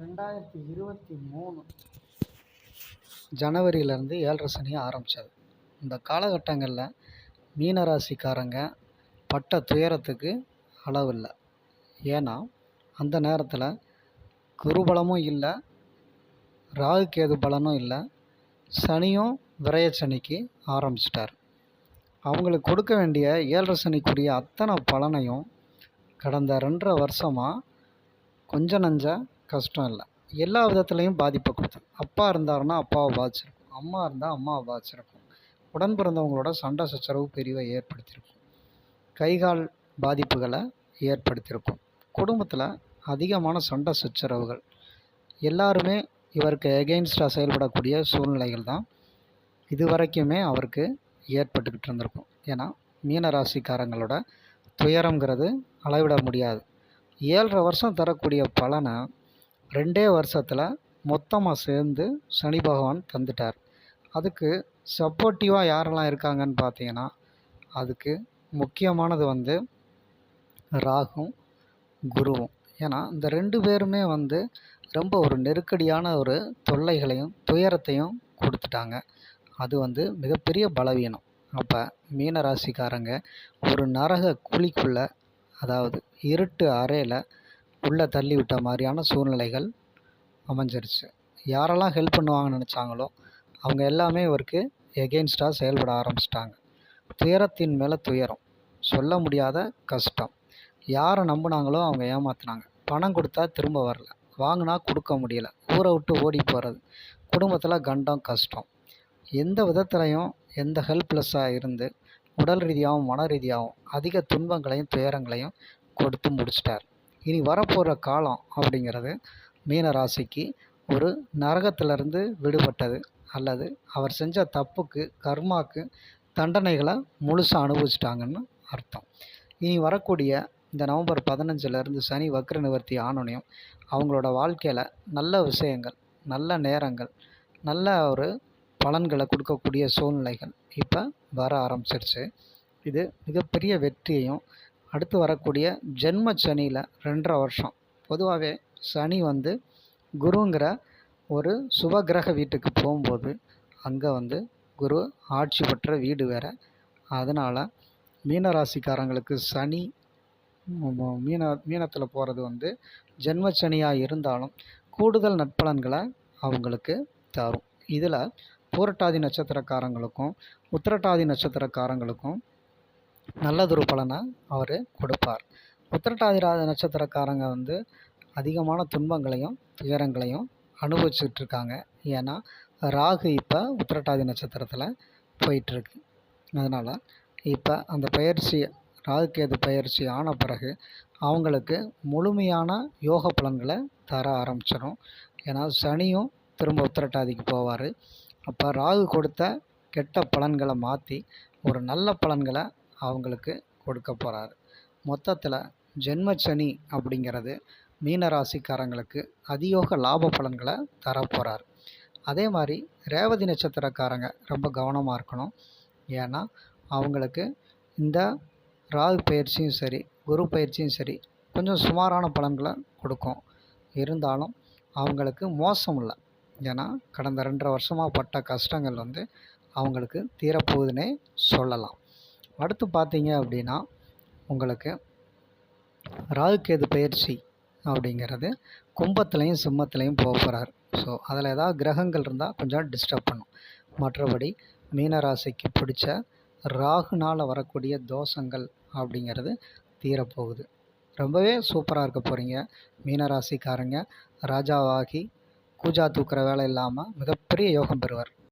ரெண்டாயிரத்தி இருபத்தி மூணு ஜனவரியிலேருந்து ஏழரை சனி ஆரம்பித்தது இந்த காலகட்டங்களில் மீனராசிக்காரங்க பட்ட துயரத்துக்கு அளவில்லை. ஏன்னா அந்த நேரத்தில் குருபலமும் இல்லை ராகு கேது பலனும் இல்லை சனியும் விரைய சனிக்கு ஆரம்பிச்சிட்டார். அவங்களுக்கு கொடுக்க வேண்டிய ஏழரை சனிக்குரிய அத்தனை பலனையும் கடந்த ரெண்டரை வருஷமாக கொஞ்சம் நஞ்ச கஷ்டம் இல்லை. எல்லா விதத்துலேயும் பாதிப்பை கொடுத்தது. அப்பா இருந்தாருன்னா அப்பாவை பாதிச்சிருக்கும். அம்மா இருந்தால் அம்மாவை பாதிச்சிருக்கும். உடன் பிறந்தவங்களோட சண்டை சச்சரவு பிரிவை ஏற்படுத்தியிருக்கும். கை கால் பாதிப்புகளை ஏற்படுத்தியிருக்கும். குடும்பத்தில் அதிகமான சண்டை சச்சரவுகள். எல்லாருமே இவருக்கு எகெயின்ஸ்டாக செயல்படக்கூடிய சூழ்நிலைகள் தான் இது வரைக்குமே அவருக்கு ஏற்பட்டுக்கிட்டு இருந்திருக்கும். ஏன்னா மீன ராசிக்காரங்களோட துயரங்கிறது அளவிட முடியாது. ஏழரை வருஷம் தரக்கூடிய பலனை ரெண்டே வருஷத்தில் மொத்தமாக சேர்ந்து சனி பகவான் தந்துட்டார். அதுக்கு சப்போர்ட்டிவாக யாரெல்லாம் இருக்காங்கன்னு பார்த்தீங்கன்னா அதுக்கு முக்கியமானது வந்து ராகும் குருவும். ஏன்னா இந்த ரெண்டு பேருமே வந்து ரொம்ப ஒரு நெருக்கடியான ஒரு தொல்லைகளையும் துயரத்தையும் கொடுத்துட்டாங்க. அது வந்து மிகப்பெரிய பலவீனம். அப்போ மீன ராசிக்காரங்க ஒரு நரக குழிக்குள்ளே அதாவது இருட்டு அறையில் உள்ளே தள்ளி விட்ட மாதிரியான சூழ்நிலைகள் அமைஞ்சிருச்சு. யாரெல்லாம் ஹெல்ப் பண்ணுவாங்கன்னு நினச்சாங்களோ அவங்க எல்லாமே இவருக்கு எகெயின்ஸ்டாக செயல்பட ஆரம்பிச்சிட்டாங்க. துயரத்தின் மேலே துயரம். சொல்ல முடியாத கஷ்டம். யாரை நம்பினாங்களோ அவங்க ஏமாத்துனாங்க. பணம் கொடுத்தா திரும்ப வரல. வாங்கினா கொடுக்க முடியல. ஊரை விட்டு ஓடி போகிறது குடும்பத்தில் கண்டம் கஷ்டம். எந்த விதத்துலையும் எந்த ஹெல்ப்லெஸ்ஸாக இருந்து உடல் ரீதியாகவும் மன ரீதியாகவும் அதிக துன்பங்களையும் துயரங்களையும் கொடுத்து முடிச்சிட்டார். இனி வரப்போகிற காலம் அப்படிங்கிறது மீன ராசிக்கு ஒரு நரகத்திலிருந்து விடுபட்டது. அல்லது அவர் செஞ்ச தப்புக்கு கர்மாக்கு தண்டனைகளை முழுசாக அனுபவிச்சிட்டாங்கன்னு அர்த்தம். இனி வரக்கூடிய இந்த நவம்பர் பதினஞ்சுலேருந்து சனி வக்ர நிவர்த்தி ஆனோனையும் அவங்களோட வாழ்க்கையில் நல்ல விஷயங்கள் நல்ல நேரங்கள் நல்ல ஒரு பலன்களை கொடுக்கக்கூடிய சூழ்நிலைகள் இப்போ வர ஆரம்பிச்சிருச்சு. இது மிகப்பெரிய வெற்றியையும் அடுத்து வரக்கூடிய ஜென்ம சனியில் ரெண்டரை வருஷம். பொதுவாகவே சனி வந்து குருங்கிற ஒரு சுபகிரக வீட்டுக்கு போகும்போது அங்கே வந்து குரு ஆட்சி பெற்ற வீடு வேறு. அதனால் மீனராசிக்காரங்களுக்கு சனி மீன மீனத்தில் போகிறது வந்து ஜென்ம சனியாக இருந்தாலும் கூடுதல் நட்பலன்களை அவங்களுக்கு தரும். இதில் பூரட்டாதி நட்சத்திரக்காரங்களுக்கும் உத்திரட்டாதி நட்சத்திரக்காரங்களுக்கும் நல்லதொரு பலனை அவர் கொடுப்பார். உத்திரட்டாதிராத நட்சத்திரக்காரங்க வந்து அதிகமான துன்பங்களையும் துயரங்களையும் அனுபவிச்சுட்டு இருக்காங்க ஏன்னா ராகு இப்போ உத்திரட்டாதி நட்சத்திரத்தில் போயிட்டுருக்கு. அதனால் இப்போ அந்த பயிற்சி ராகு கேது பயிற்சி ஆன பிறகு அவங்களுக்கு முழுமையான யோக பலன்களை தர ஆரம்பிச்சிடும் ஏன்னா சனியும் திரும்ப உத்திரட்டாதிக்கு போவார். அப்போ ராகு கொடுத்த கெட்ட பலன்களை மாற்றி ஒரு நல்ல பலன்களை அவங்களுக்கு கொடுக்க போகிறார் மொத்தத்தில் ஜென்மச்சனி அப்படிங்கிறது மீன ராசிக்காரங்களுக்கு அதியோக லாப பலன்களை தரப்போகிறார் அதே மாதிரி ரேவதி நட்சத்திரக்காரங்க ரொம்ப கவனமாக இருக்கணும். ஏன்னா அவங்களுக்கு இந்த ராகு பயிற்சியும் சரி குரு பயிற்சியும் சரி கொஞ்சம் சுமாரான பலன்களை கொடுக்கும். இருந்தாலும் அவங்களுக்கு மோசம் இல்லை. ஏன்னா கடந்த ரெண்டரை வருஷமாக பட்ட கஷ்டங்கள் வந்து அவங்களுக்கு தீரப்போகுதுன்னே சொல்லலாம். அடுத்து பார்த்தீங்க அப்படின்னா உங்களுக்கு ராகுகேது பயிற்சி அப்படிங்கிறது கும்பத்துலேயும் சிம்மத்துலேயும் போக போகிறார் ஸோ அதில் ஏதாவது கிரகங்கள் இருந்தால் கொஞ்சம் டிஸ்டர்ப் பண்ணும். மற்றபடி மீனராசிக்கு பிடிச்ச ராகுனால் வரக்கூடிய தோஷங்கள் அப்படிங்கிறது தீரப்போகுது. ரொம்பவே சூப்பராக இருக்க போகிறீங்க மீனராசிக்காரங்க ராஜாவாகி கூஜா தூக்குற வேலை இல்லாமல் மிகப்பெரிய யோகம் பெறுவார்.